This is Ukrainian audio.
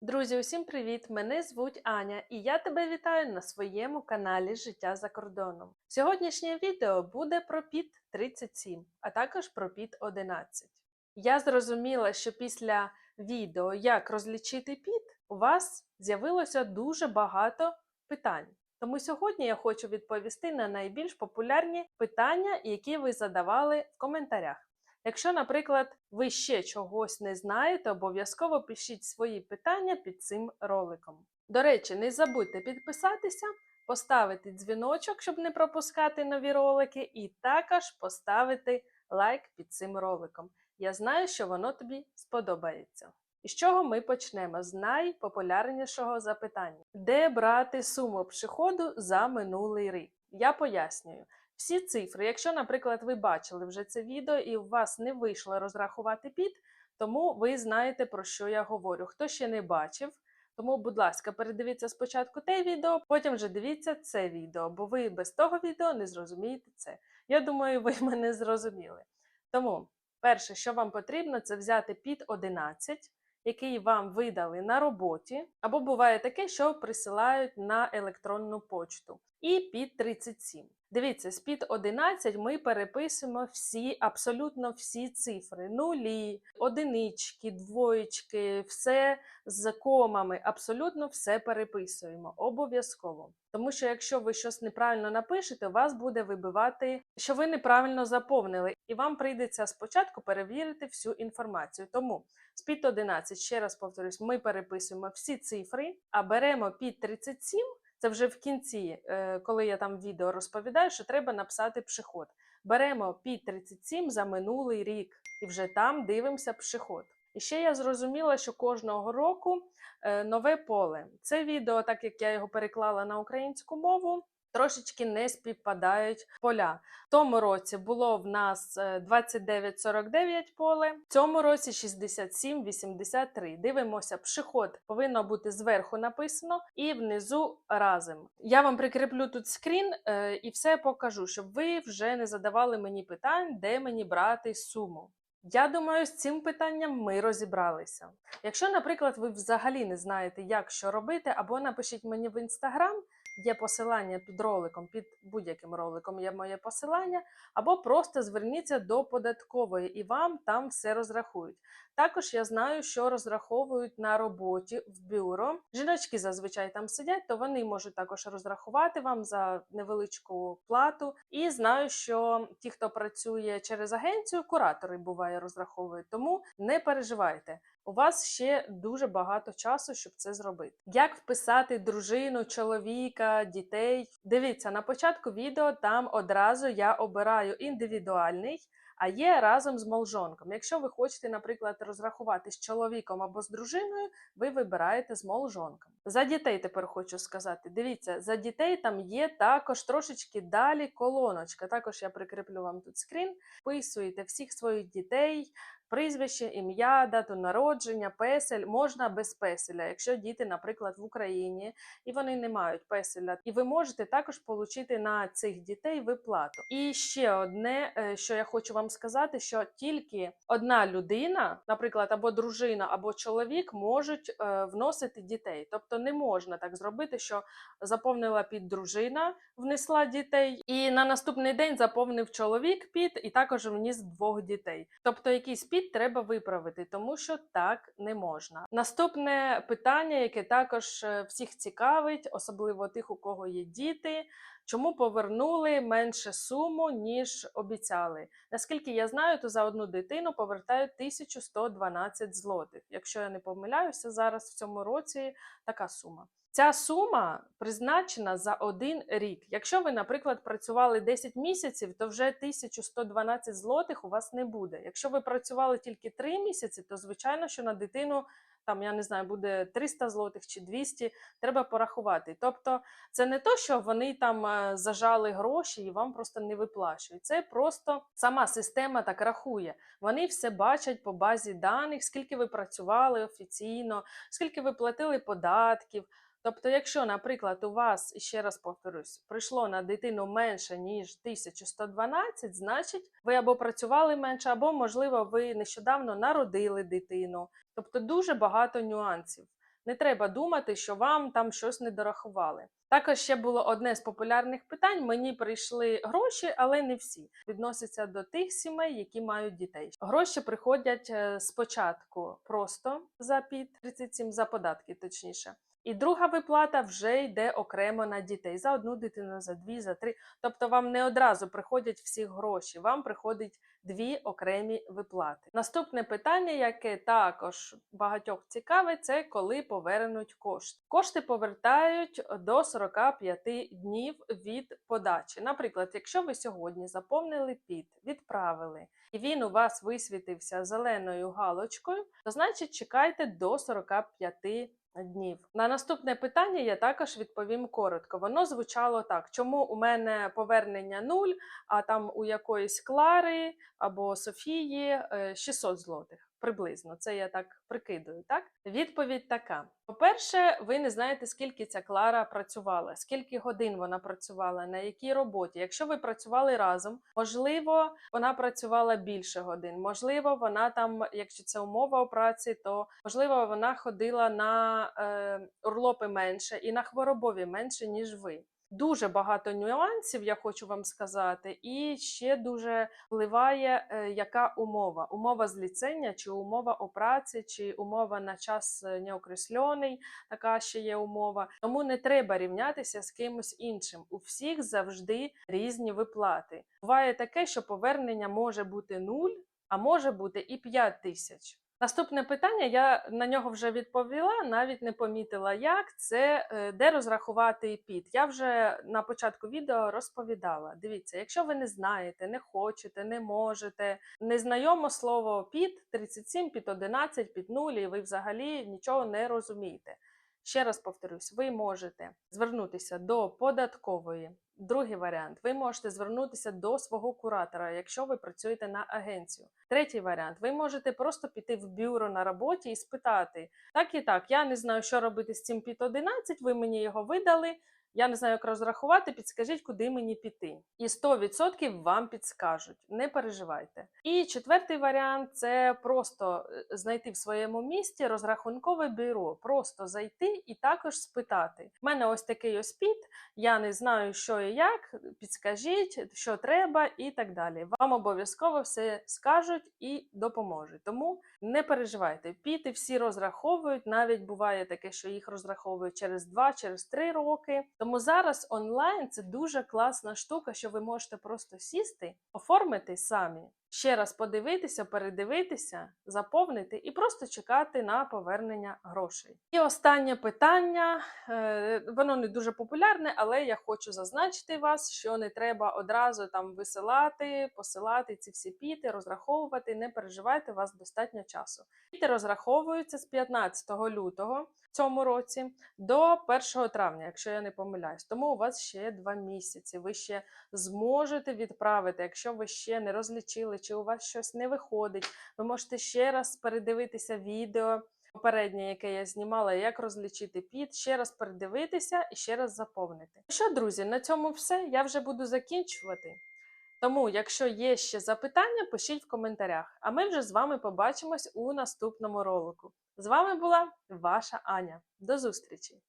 Друзі, усім привіт! Мене звуть Аня, і я тебе вітаю на своєму каналі Життя за кордоном. Сьогоднішнє відео буде про ПІТ 37, а також про ПІТ 11. Я зрозуміла, що після відео Як розлічити ПІТ у вас з'явилося дуже багато питань. Тому сьогодні я хочу відповісти на найбільш популярні питання, які ви задавали в коментарях. Якщо, наприклад, ви ще чогось не знаєте, обов'язково пишіть свої питання під цим роликом. До речі, не забудьте підписатися, поставити дзвіночок, щоб не пропускати нові ролики, і також поставити лайк під цим роликом. Я знаю, що воно тобі сподобається. І з чого ми почнемо? З найпопулярнішого запитання: де брати суму приходу за минулий рік? Я пояснюю. Всі цифри, якщо, наприклад, ви бачили вже це відео і у вас не вийшло розрахувати під, тому ви знаєте, про що я говорю. Хто ще не бачив, тому, будь ласка, передивіться спочатку те відео, потім вже дивіться це відео, бо ви без того відео не зрозумієте це. Я думаю, ви мене зрозуміли. Тому, перше, що вам потрібно, це взяти під 11, який вам видали на роботі, або буває таке, що присилають на електронну почту, і під 37. Дивіться, з під 11 ми переписуємо всі, абсолютно всі цифри: нулі, одинички, двоєчки, все з комами, абсолютно все переписуємо. Обов'язково. Тому що якщо ви щось неправильно напишете, вас буде вибивати, що ви неправильно заповнили, і вам прийдеться спочатку перевірити всю інформацію. Тому з під 11, ще раз повторюсь, ми переписуємо всі цифри, а беремо під 37. Це вже в кінці, е, коли я там відео розповідаю, що треба написати пшеход. Беремо пі 37 за минулий рік і вже там дивимося пшеход. І ще я зрозуміла, що кожного року е, нове поле. Це відео, так як я його переклала на українську мову, трошечки не співпадають поля. В тому році було в нас е, 29,49 поле, в цьому році 67,83. Дивимося, пшеход повинно бути зверху написано і внизу разом. Я вам прикріплю тут скрін е, і все покажу, щоб ви вже не задавали мені питань, де мені брати суму. Я думаю, з цим питанням ми розібралися. Якщо, наприклад, ви взагалі не знаєте, як що робити, або напишіть мені в інстаграм, є посилання під роликом, під будь-яким роликом є моє посилання, або просто зверніться до податкової і вам там все розрахують. Також я знаю, що розраховують на роботі в бюро. Жіночки зазвичай там сидять, то вони можуть також розрахувати вам за невеличку плату. І знаю, що ті, хто працює через агенцію, куратори буває розраховують. Тому не переживайте. У вас ще дуже багато часу, щоб це зробити. Як вписати дружину, чоловіка, дітей? Дивіться, на початку відео там одразу я обираю індивідуальний, а є разом з молжонком. Якщо ви хочете, наприклад, розрахувати з чоловіком або з дружиною, ви вибираєте з молжонком. За дітей тепер хочу сказати: дивіться, за дітей там є також трошечки далі колоночка. Також я прикріплю вам тут скрін. Вписуєте всіх своїх дітей, прізвище, ім'я, дату народження, песель можна без песеля, якщо діти, наприклад, в Україні і вони не мають песеля. І ви можете також отримати на цих дітей виплату. І ще одне, е, що я хочу вам сказати, що тільки одна людина, наприклад, або дружина, або чоловік, можуть е, вносити дітей. Тобто не можна так зробити, що заповнила під дружина, внесла дітей, і на наступний день заповнив чоловік під і також вніс двох дітей. Тобто якийсь під треба виправити, тому що так не можна. Наступне питання, яке також е, всіх цікавить, особливо тих, у кого є діти. Чому повернули менше суму, ніж обіцяли? Наскільки я знаю, то за одну дитину повертають 1112 злотих. Якщо я не помиляюся, зараз в цьому році така сума. Ця сума призначена за один рік. Якщо ви, наприклад, працювали 10 місяців, то вже 1112 злотих у вас не буде. Якщо ви працювали тільки 3 місяці, то звичайно, що на дитину там я не знаю, буде 300 злотих чи 200, треба порахувати. Тобто, це не то, що вони там е, зажали гроші і вам просто не виплачують. Це просто сама система так рахує. Вони все бачать по базі даних, скільки ви працювали офіційно, скільки ви платили податків. Тобто, якщо, наприклад, у вас, ще раз повторюсь, прийшло на дитину менше, ніж 1112, значить, ви або працювали менше, або, можливо, ви нещодавно народили дитину. Тобто дуже багато нюансів. Не треба думати, що вам там щось не дорахували. Також ще було одне з популярних питань: мені прийшли гроші, але не всі відносяться до тих сімей, які мають дітей. Гроші приходять е, спочатку просто за під 37 за податки, точніше. І друга виплата вже йде окремо на дітей за одну дитину, за дві, за три. Тобто вам не одразу приходять всі гроші, вам приходять дві окремі виплати. Наступне питання, яке також багатьох цікавить, це коли повернуть кошти. Кошти повертають до 45 днів від подачі. Наприклад, якщо ви сьогодні заповнили під, відправили, і він у вас висвітився зеленою галочкою, то значить чекайте до 45 днів. На наступне питання я також відповім коротко. Воно звучало так: чому у мене повернення 0, а там у якоїсь Клари або Софії е, 600 злотих. Приблизно, це я так прикидую, так? Відповідь така: по-перше, ви не знаєте, скільки ця Клара працювала, скільки годин вона працювала, на якій роботі. Якщо ви працювали разом, можливо, вона працювала більше годин. Можливо, вона там, якщо це умова у праці, то можливо вона ходила на е, урлопи менше і на хворобові менше, ніж ви. Дуже багато нюансів, я хочу вам сказати, і ще дуже впливає, е, яка умова: умова зліцення, чи умова о праці, чи умова на час е, неокресльоний, така ще є умова. Тому не треба рівнятися з кимось іншим. У всіх завжди різні виплати. Буває таке, що повернення може бути нуль, а може бути і 5 тисяч. Наступне питання, я на нього вже відповіла, навіть не помітила, як це е, де розрахувати під. Я вже на початку відео розповідала. Дивіться, якщо ви не знаєте, не хочете, не можете, незнайомо слово під 37, під 11, під 0, і ви взагалі нічого не розумієте. Ще раз повторюсь, ви можете звернутися до податкової. Другий варіант, ви можете звернутися до свого куратора, якщо ви працюєте на агенцію. Третій варіант, ви можете просто піти в бюро на роботі і спитати: так і так, я не знаю, що робити з цим під 11, ви мені його видали. Я не знаю, як розрахувати, підскажіть, куди мені піти. І 100% вам підскажуть. Не переживайте. І четвертий варіант це просто е, знайти в своєму місті розрахункове бюро, просто зайти і також спитати. У мене ось такий ось під, я не знаю, що і як. Підскажіть, що треба, і так далі. Вам обов'язково все скажуть і допоможуть. Тому не переживайте. Піти всі розраховують. Навіть буває таке, що їх розраховують через 2, через 3 роки. Тому зараз онлайн це дуже класна штука, що ви можете просто сісти, оформити самі, ще раз подивитися, передивитися, заповнити і просто чекати на повернення грошей. І останнє питання, е, воно не дуже популярне, але я хочу зазначити вас, що не треба одразу там висилати, посилати ці всі піти, розраховувати. Не переживайте, у вас достатньо часу. Піти розраховуються з 15 лютого цьому році до 1 травня, якщо я не помиляюсь. Тому у вас ще два місяці. Ви ще зможете відправити, якщо ви ще не розлічили, чи у вас щось не виходить. Ви можете ще раз передивитися відео. Попереднє, яке я знімала, як розлічити під, ще раз передивитися і ще раз заповнити. Ну Що, друзі, на цьому все. Я вже буду закінчувати. Тому, якщо є ще запитання, пишіть в коментарях. А ми вже з вами побачимось у наступному ролику. З вами була ваша Аня. До зустрічі!